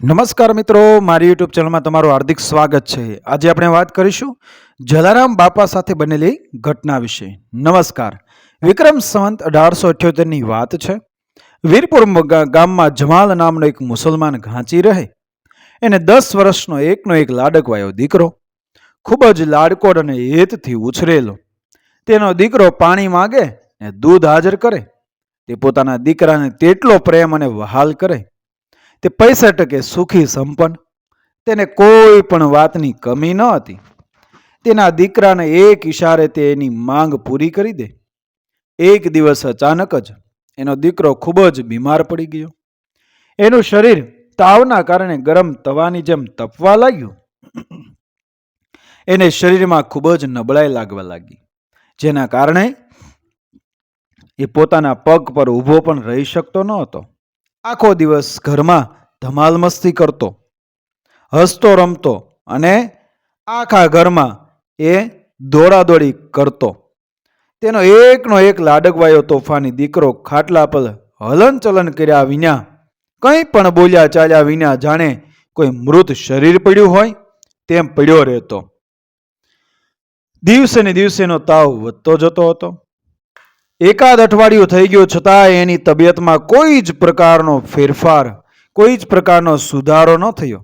નમસ્કાર મિત્રો, મારી યુટ્યુબ ચેનલમાં તમારું હાર્દિક સ્વાગત છે. આજે આપણે વાત કરીશું જલારામ બાપા સાથે બનેલી ઘટના વિશે. નમસ્કાર. વિક્રમ સંવંત અઢારસો અઠ્યોતેરની વાત છે. વીરપુર ગામમાં જમાલ નામનો એક મુસલમાન ઘાંચી રહે. એને દસ વર્ષનો એકનો એક લાડકવાયો દીકરો. ખૂબ જ લાડકોડ અને હેતથી ઉછરેલો. તેનો દીકરો પાણી માગે ને દૂધ હાજર કરે. તે પોતાના દીકરાને તેટલો પ્રેમ અને વહાલ કરે. તે પૈસા ટકે સુખી સંપન્ન. તેને કોઈ પણ વાતની કમી ન હતી. તેના દીકરાને એક ઈશારે તે એની માંગ પૂરી કરી દે. એક દિવસ અચાનક જ એનો દીકરો ખૂબ જ બીમાર પડી ગયો. એનું શરીર તાવના કારણે ગરમ તવાની જેમ તપવા લાગ્યું. એને શરીરમાં ખૂબ જ નબળાઈ લાગવા લાગી, જેના કારણે એ પોતાના પગ પર ઊભો પણ રહી શકતો ન હતો આખો દિવસ ઘરમાં ધમાલ મસ્તી કરતો, હસતો, રમતો અને આખા ઘરમાં એ દોડાદોડી કરતો. તેનો એકનો એક લાડકવાયો તોફાની દીકરો ખાટલા પર હલનચલન કર્યા વિના, કંઈ પણ બોલ્યા ચાલ્યા વિના જાણે કોઈ મૃત શરીર પડ્યું હોય તેમ પડ્યો રહેતો. દિવસે ને દિવસેનો તાવ વધતો જતો હતો. એકાદ અઠવાડિયું થઈ ગયું છતાં એની તબિયતમાં કોઈ જ પ્રકારનો ફેરફાર, કોઈ જ પ્રકારનો સુધારો ન થયો.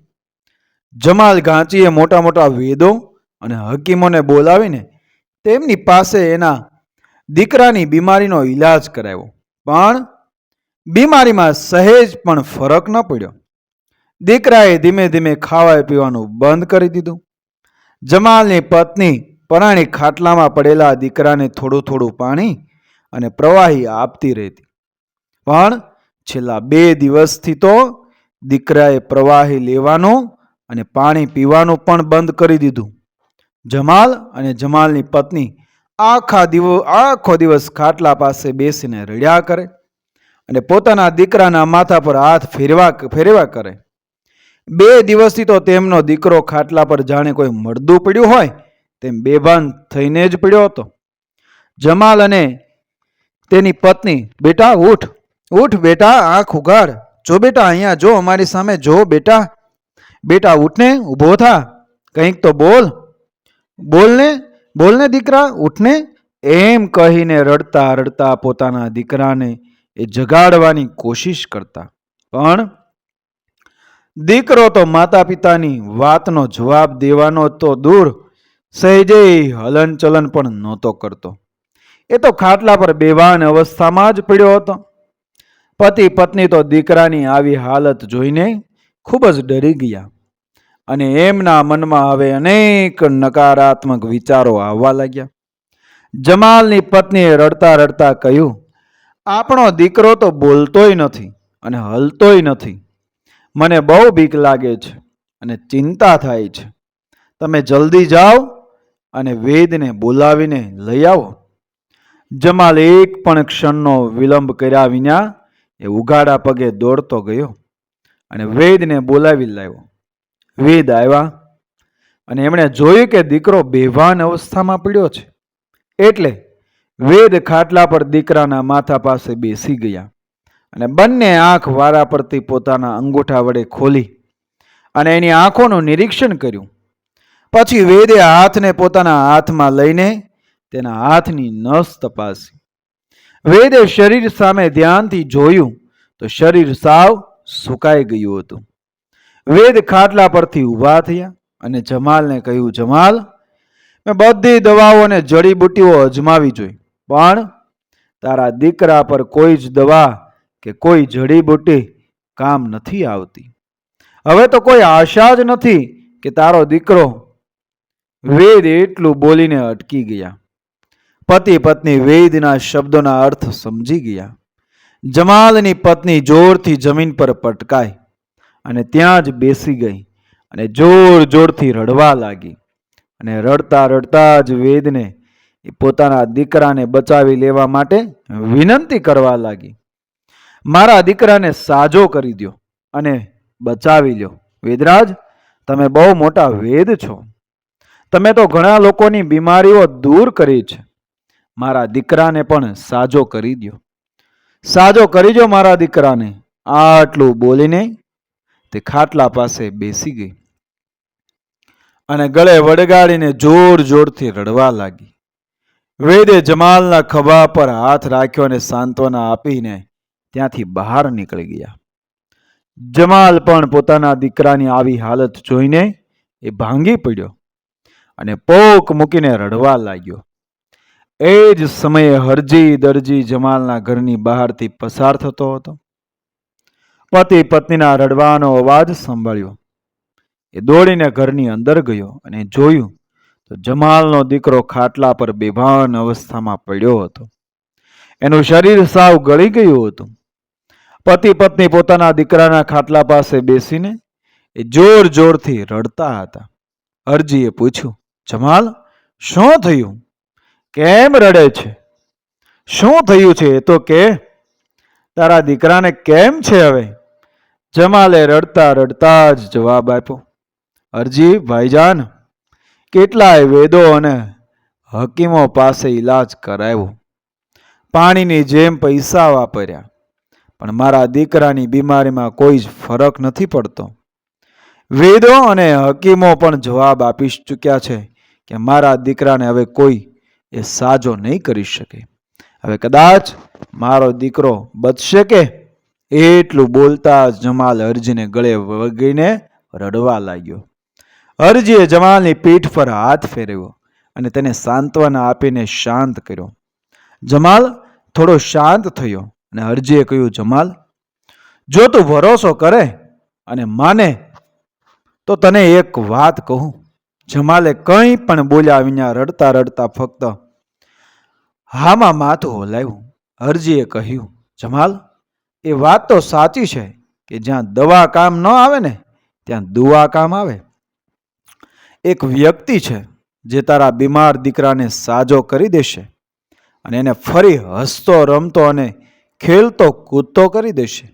જમાલ ગાંચીએ મોટા મોટા વેદો અને હકીમોને બોલાવીને તેમની પાસે એના દીકરાની બીમારીનો ઈલાજ કરાવ્યો. પણ બીમારીમાં સહેજ પણ ફરક ન પડ્યો. દીકરાએ ધીમે ધીમે ખાવા પીવાનું બંધ કરી દીધું. જમાલની પત્ની પરાણી ખાટલામાં પડેલા દીકરાને થોડું થોડું પાણી અને પ્રવાહી આપતી રહેતી. પણ છેલ્લા બે દિવસથી તો દીકરાએ પ્રવાહી લેવાનું અને પાણી પીવાનું પણ બંધ કરી દીધું. જમાલ અને જમાલની પત્ની આખા દિવસ, આખો દિવસ ખાટલા પાસે બેસીને રડ્યા કરે અને પોતાના દીકરાના માથા પર હાથ ફેરવા ફેરવા કરે. બે દિવસથી તો તેમનો દીકરો ખાટલા પર જાણે કોઈ મળદું પડ્યું હોય તેમ બેભાન થઈને જ પડ્યો હતો. જમાલ અને તેની પત્ની, બેટા, ઉઠ ઉઠ, બેટા, આંખ ઉગાડ. જો બેટા, અહીંયા જો, અમારી સામે જો, બેટા. બેટા, ઉઠને, ઊભો થા. કંઈક તો બોલ. બોલને બોલને દીકરા, ઉઠને. એમ કહીને રડતા રડતા પોતાના દીકરાને એ જગાડવાની કોશિશ કરતા. પણ દીકરો તો માતા પિતાની વાતનો જવાબ દેવાનો તો દૂર. સહેજે હલનચલન પણ નહોતો કરતો. એ તો ખાટલા પર બેવાન અવસ્થામાં જ પડ્યો હતો. પતિ પત્ની તો દીકરાની આવી હાલત જોઈને ખૂબ જ ડરી ગયા અને એમના મનમાં હવે અનેક નકારાત્મક વિચારો આવવા લાગ્યા. જમાલની પત્નીએ રડતા રડતા કહ્યું, આપણો દીકરો તો બોલતોય નથી અને હલતોય નથી. મને બહુ બીક લાગે છે અને ચિંતા થાય છે. તમે જલ્દી જાઓ અને વેદને બોલાવીને લઈ આવો. જમાલ એક પણ ક્ષણનો વિલંબ કર્યા વિના એ ઉઘાડા પગે દોડતો ગયો અને વેદને બોલાવી લાવ્યો. વેદ આવ્યા અને એમણે જોયું કે દીકરો બેભાન અવસ્થામાં પડ્યો છે. એટલે વેદ ખાટલા પર દીકરાના માથા પાસે બેસી ગયા અને બંને આંખ વારા પરથી પોતાના અંગૂઠા વડે ખોલી અને એની આંખોનું નિરીક્ષણ કર્યું. પછી વેદે હાથને પોતાના હાથમાં લઈને તેના હાથની નસ તપાસી. વેદે શરીર સામે ધ્યાનથી જોયું તો શરીર સાવ સુકાઈ ગયું હતું. વેદ ખાટલા પરથી ઊભા થયા અને જમાલને કહ્યું, જમાલ, મેં બધી દવાઓ અને જડીબુટ્ટીઓ અજમાવી જોઈ, પણ તારા દીકરા પર કોઈ જ દવા કે કોઈ જડીબુટ્ટી કામ નથી આવતી. હવે તો કોઈ આશા જ નથી કે તારો દીકરો વેદ એટલું બોલીને અટકી ગયા. પતિ પત્ની વેદના શબ્દોના અર્થ સમજી ગયા. જમાલની પત્ની જોરથી જમીન પર પટકાઈ અને ત્યાં જ બેસી ગઈ અને જોર જોરથી રડવા લાગી. અને રડતા રડતા જ વેદને એ પોતાના દીકરાને બચાવી લેવા માટે વિનંતી કરવા લાગી. મારા દીકરાને સાજો કરી દ્યો અને બચાવી લ્યો. વેદરાજ, તમે બહુ મોટા વેદ છો. તમે તો ઘણા લોકોની બીમારીઓ દૂર કરી છે. મારા દીકરાને પણ સાજો કરી દ્યો. સાજો કરી દો મારા દીકરાને. આટલું બોલીને તે ખાટલા પાસે બેસી ગઈ. અને ગળે વળગાડીને જોર જોરથી રડવા લાગી. વેદે જમાલના ખભા પર હાથ રાખ્યો અને સાંત્વના આપીને ત્યાંથી બહાર નીકળી ગયા. જમાલ પણ પોતાના દીકરાની આવી હાલત જોઈને એ ભાંગી પડ્યો અને પોક મૂકીને રડવા લાગ્યો. એ જ સમયે હરજી દરજી જમાલના ઘરની બહારથી પસાર થતો હતો. પતિ પત્નીના રડવાનો અવાજ સાંભળ્યો. એ દોડીને ઘરની અંદર ગયો અને જોયું તો જમાલનો દીકરો ખાટલા પર બેભાન અવસ્થામાં પડ્યો હતો. એનું શરીર સાવ ગળી ગયું હતું. પતિ પત્ની પોતાના દીકરાના ખાટલા પાસે બેસીને એ જોર જોરથી રડતા હતા. અરજીએ પૂછ્યું, જમાલ, શું થયું? કેમ રડે છે? શું થયું છે? તો કે, તારા દીકરાને કેમ છે હવે? જમાલે રડતા રડતા જ જવાબ આપ્યો. અરજી, ભાઈજાન, કેટલાય વેદો અને હકીમો પાસે ઈલાજ કરાવ્યો પાણીની જેમ પૈસા વાપર્યા. પણ મારા દીકરાની બીમારીમાં કોઈ જ ફરક નથી પડતો. વેદો અને હકીમો પણ જવાબ આપી ચૂક્યા છે કે મારા દીકરાને હવે કોઈ એ સાજો નહીં કરી શકે. હવે કદાચ મારો દીકરો બચશે કે? એટલું બોલતા જ જમાલ અરજીને ગળે વગીને રડવા લાગ્યો. અરજીએ જમાલની પીઠ પર હાથ ફેરવ્યો અને તેને સાંત્વના આપીને શાંત કર્યો. જમાલ થોડો શાંત થયો અને અરજીએ કહ્યું, જમાલ, જો તું ભરોસો કરે અને માને, તો તને એક વાત કહું. જમાલે કંઈ પણ બોલ્યા વિના રડતા રડતા ફક્ત, હામાં માથું હલાવ્યું. અરજીએ કહ્યું, જમાલ, એ વાત તો સાચી છે કે જ્યાં દવા કામ ન આવે ને, ત્યાં દુઆ કામ આવે. એક વ્યક્તિ છે જે તારા બીમાર દીકરાને સાજો કરી દેશે અને એને ફરી હસતો, રમતો અને ખેલતો, કૂદતો કરી દેશે.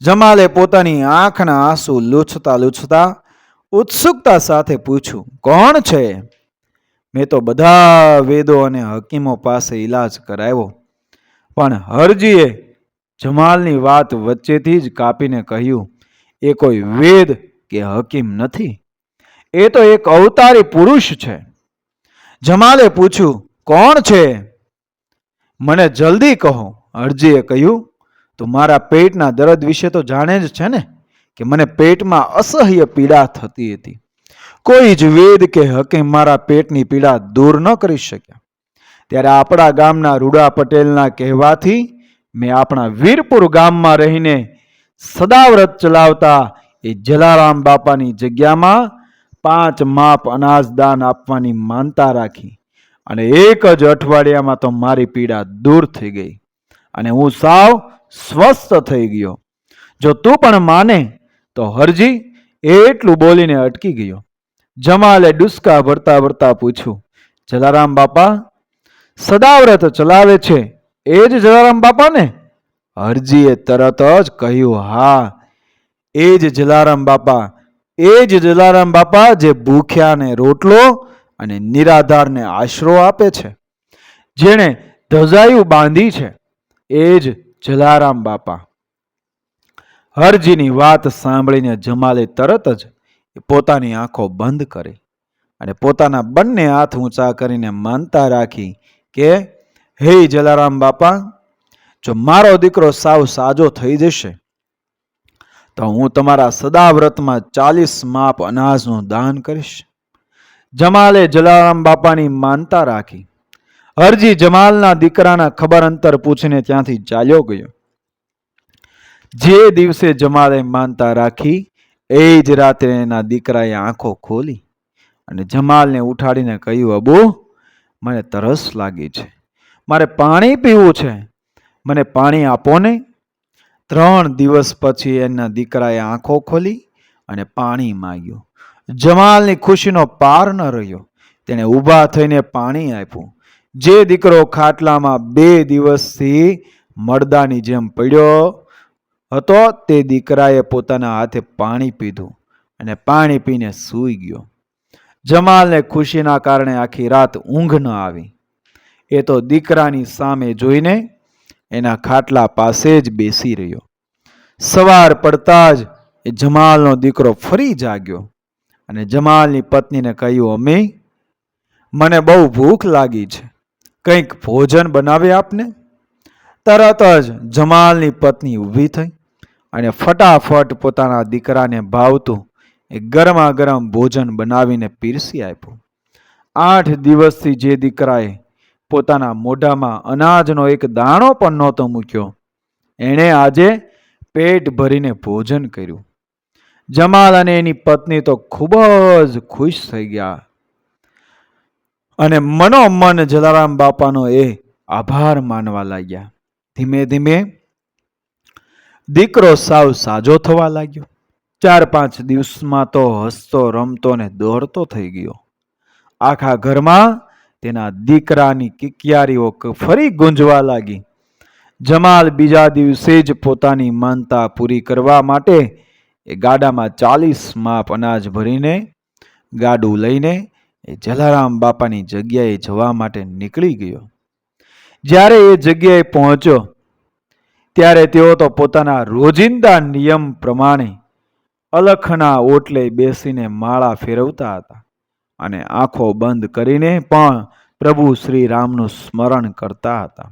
જમાલે પોતાની આંખના આંસુ લૂછતા લૂછતા ઉત્સુકતા સાથે પૂછ્યું કોણ છે? મેં તો બધા વેદો અને હકીમો પાસે ઈલાજ કરાવ્યો. પણ હરજીએ જમાલની વાત વચ્ચેથી જ કાપીને કહ્યું, એ કોઈ વેદ કે હકીમ નથી. એ તો એક અવતારી પુરુષ છે. જમાલે પૂછ્યું, કોણ છે? મને જલ્દી કહો. અરજીએ કહ્યું, તો મારા પેટના દર્દ વિશે તો જાણે જ છે ને? કે મને પેટમાં અસહ્ય પીડા થતી હતી. કોઈ જ વેદ કે હકીમ મારા પેટની પીડા દૂર ન કરી શક્યા. ત્યારે આપણા ગામના રૂડા પટેલના કહેવાથી મેં આપણા વીરપુર ગામમાં રહીને સદાવ્રત ચલાવતા એ જલારામ બાપાની જગ્યામાં પાંચ માપ અનાજ દાન આપવાની માનતા રાખી અને એક જ અઠવાડિયામાં તો મારી પીડા દૂર થઈ ગઈ અને હું સાવ સ્વસ્થ થઈ ગયો. જો તું પણ માને તો હરજી એટલું બોલીને અટકી ગયો. જમાલે ડુસકા ભરતા ભરતા પૂછ્યું, જલારામ બાપા, સદાવ્રત ચલાવે છે એ જ જલારામ બાપા ને હરજીએ તરત જ કહ્યું, હા, એ જ જલારામ બાપા, એ જ જલારામ બાપા જે ભૂખ્યાને રોટલો અને નિરાધારને આશરો આપે છે, જેણે ધજાયું બાંધી છે. એ જ જલારામ બાપા. હરજીની વાત સાંભળીને જમાલે તરત જ પોતાની આંખો બંધ કરી અને પોતાના બંને હાથ ઊંચા કરીને માનતા રાખી કે, હે જલારામ બાપા, જો મારો દીકરો સાવ સાજો થઈ જશે, તો હું તમારા સદાવ્રતમાં ચાલીસ માપ અનાજનું દાન કરીશ. જમાલે જલારામ બાપાની માનતા રાખી. હરજી જમાલના દીકરાના ખબર અંતર પૂછીને ત્યાંથી ચાલ્યો ગયો. જે દિવસે જમાલે માનતા રાખી, એ જ રાત્રે એના દીકરાએ આંખો ખોલી અને જમાલને ઉઠાડીને કહ્યું, અબુ, મને તરસ લાગી છે. મારે પાણી પીવું છે. મને પાણી આપો ને. ત્રણ દિવસ પછી એના દીકરાએ આંખો ખોલી અને પાણી માગ્યું. જમાલની ખુશીનો પાર ન રહ્યો. તેણે ઊભા થઈને પાણી આપ્યું. જે દીકરો ખાટલામાં બે દિવસથી મરદાની જેમ પડ્યો હતો તે દીકરાએ પોતાના હાથે પાણી પીધું અને પાણી પીને સૂઈ ગયો. જમાલને ખુશીના કારણે આખી રાત ઊંઘ ન આવી. એ તો દીકરાની સામે જોઈને એના ખાટલા પાસે જ બેસી રહ્યો. સવાર પડતા જ એ જમાલનો દીકરો ફરી જાગ્યો અને જમાલની પત્નીને કહ્યું અમે મને બહુ ભૂખ લાગી છે. કંઈક ભોજન બનાવે આપને? તરત જ જમાલની પત્ની ઊભી થઈ. અને ફટાફટ પોતાના દીકરાને ભાવતું એ ગરમા ગરમ ભોજન બનાવીને પીરસી આપ્યું. આઠ દિવસથી જે દીકરાએ પોતાના મોઢામાં અનાજનો એક દાણો પણ નહોતો મૂક્યો, એણે આજે પેટ ભરીને ભોજન કર્યું. જમાલ અને એની પત્ની તો ખૂબ જ ખુશ થઈ ગયા. અને મનોમન જલારામ બાપાનો એ આભાર માનવા લાગ્યા. ધીમે ધીમે દીકરો સાવ સાજો થવા લાગ્યો. ચાર પાંચ દિવસમાં તો હસતો રમતો ને દોડતો થઈ ગયો. આખા ઘરમાં તેના દીકરાની કિકિયારીઓ ફરી ગુંજવા લાગી. જમાલ બીજા દિવસે જ પોતાની માનતા પૂરી કરવા માટે એ ગાડામાં ચાલીસ માપ અનાજ ભરીને, ગાડું લઈને એ જલારામ બાપાની જગ્યાએ જવા માટે નીકળી ગયો. જ્યારે એ જગ્યાએ પહોંચ્યો ત્યારે તેઓ તો પોતાના રોજિંદા નિયમ પ્રમાણે અલખના ઓટલે બેસીને માળા ફેરવતા હતા અને આંખો બંધ કરીને પણ પ્રભુ શ્રી રામનું સ્મરણ કરતા હતા.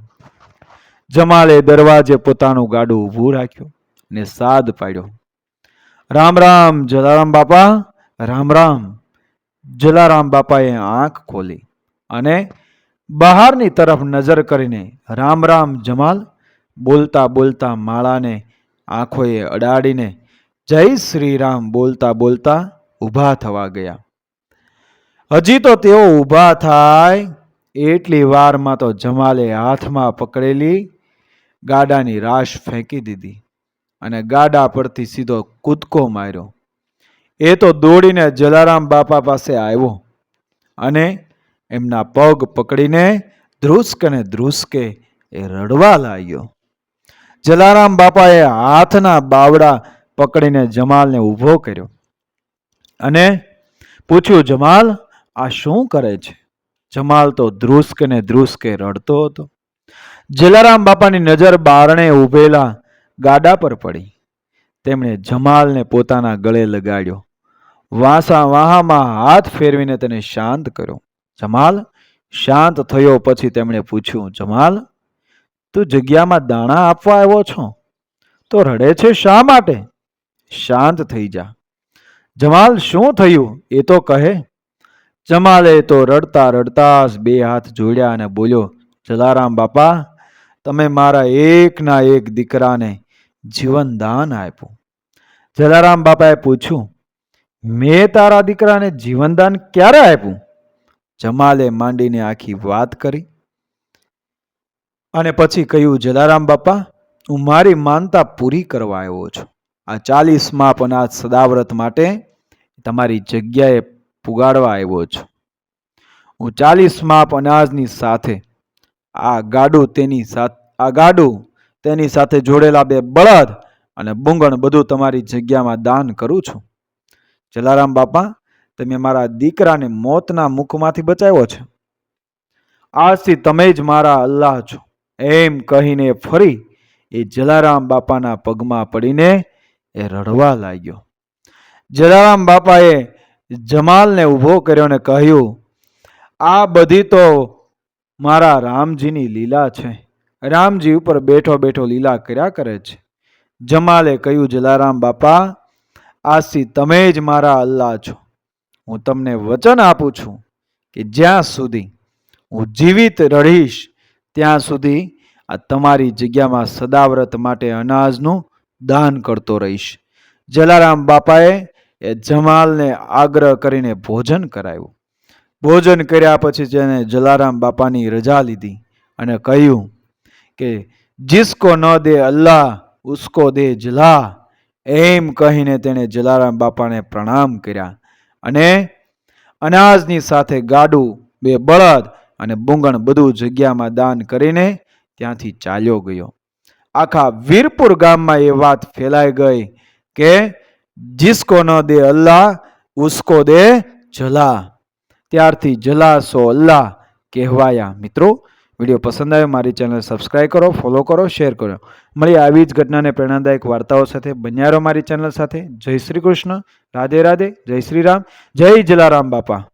જમાલે દરવાજે પોતાનું ગાડું ઊભું રાખ્યું ને સાદ પાડ્યો. રામ રામ, જલારામ બાપા, રામ રામ. જલારામ બાપાએ આંખ ખોલી અને બહારની તરફ નજર કરીને રામ રામ જમાલ બોલતા બોલતા માળાને, આંખોએ અડાડીને જય શ્રી રામ બોલતા બોલતા ઊભા થવા ગયા. હજી તો તેઓ ઊભા થાય, એટલી વારમાં તો જમાલે હાથમાં પકડેલી ગાડાની રાશ ફેંકી દીધી અને ગાડા પરથી સીધો કૂદકો માર્યો. એ તો દોડીને જલારામ બાપા પાસે આવ્યો અને એમના પગ પકડીને ધ્રુસકે ધ્રુસ્કે ધ્રુસકે એ રડવા લાગ્યો. જલારામ બાપાએ હાથના બાવડા પકડીને જમાલને ઊભો કર્યો અને પૂછ્યું, જમાલ, આ શું કરે છે? જમાલ તો ધ્રુસ્ક ને ધ્રુસ્કે રડતો હતો. જલારામ બાપાની નજર બારણે ઊભેલા ગાડા પર પડી. તેમણે જમાલને પોતાના ગળે લગાડ્યો. વાસા વાહામાં હાથ ફેરવીને તેને શાંત કર્યો. જમાલ, શાંત થયો. પછી તેમણે પૂછ્યું, જમાલ તું જગ્યામાં દાણા આપવા આવ્યો છો? તો રડે છે શા માટે? શાંત થઈ જા. જમાલ, શું થયું? એ તો કહે. જમાલે તો રડતા રડતા બે હાથ જોડ્યા અને બોલ્યો, જલારામ બાપા, તમે મારા એકના એક દીકરાને જીવન દાન આપ્યું. જલારામ બાપાએ પૂછ્યું, મેં તારા દીકરાને જીવનદાન ક્યારે આપ્યું? જમાલે માંડીને આખી વાત કરી. અને પછી કહ્યું, જલારામ બાપા, હું મારી માનતા પૂરી કરવા આવ્યો છું. આ ચાલીસ માપ અનાજ સદાવ્રત માટે તમારી જગ્યાએ પુગાડવા આવ્યો છું. હું ચાલીસ માપ અનાજની સાથે આ ગાડું તેની સાથે આ ગાડું તેની સાથે જોડેલા બે બળદ અને બુંગણ બધું તમારી જગ્યામાં દાન કરું છું. જલારામ બાપા, તમે મારા દીકરાને મોતના મુખમાંથી બચાવ્યો છે. આજથી તમે જ મારા અલ્લાહ છો. એમ કહીને ફરી એ જલારામ બાપાના પગમાં પડીને એ રડવા લાગ્યો. જલારામ બાપાએ જમાલને ઊભો કર્યો ને કહ્યું, આ બધી તો મારા રામજીની લીલા છે. રામજી ઉપર બેઠો બેઠો લીલા કર્યા કરે છે. જમાલે કહ્યું, જલારામ બાપા આસી તમે જ મારા અલ્લાહ છો. હું તમને વચન આપું છું કે જ્યાં સુધી હું જીવિત રહીશ ત્યાં સુધી આ તમારી જગ્યામાં સદાવ્રત માટે અનાજનું દાન કરતો રહીશ. જલારામ બાપાએ એ જમાલને આગ્રહ કરીને ભોજન કરાવ્યું. ભોજન કર્યા પછી જેને જલારામ બાપાની રજા લીધી અને કહ્યું કે, જિસકો ન દે અલ્લાહ, ઉસકો દે જલા એમ કહીને તેણે જલારામ બાપાને પ્રણામ કર્યા અને અનાજની સાથે ગાડું, બે બળદ અને બુંગણ બધું જગ્યામાં દાન કરીને ત્યાંથી ચાલ્યો ગયો. આખા વીરપુર ગામમાં એ વાત ફેલાઈ ગઈ કે જિસકો ન દે અલ્લાહ, ઉસકો દે જલા ત્યારથી જલા સો અલ્લાહ કહેવાયા. મિત્રો, વીડિયો પસંદ આવ્યો મારી ચેનલ સબસ્ક્રાઈબ કરો, ફોલો કરો, શેર કરો. મળી આવી જ ઘટનાને પ્રેરણાદાયક વાર્તાઓ સાથે. બન્યારો મારી ચેનલ સાથે. જય શ્રી કૃષ્ણ. રાધે રાધે. જય શ્રી રામ. જય જલારામ બાપા.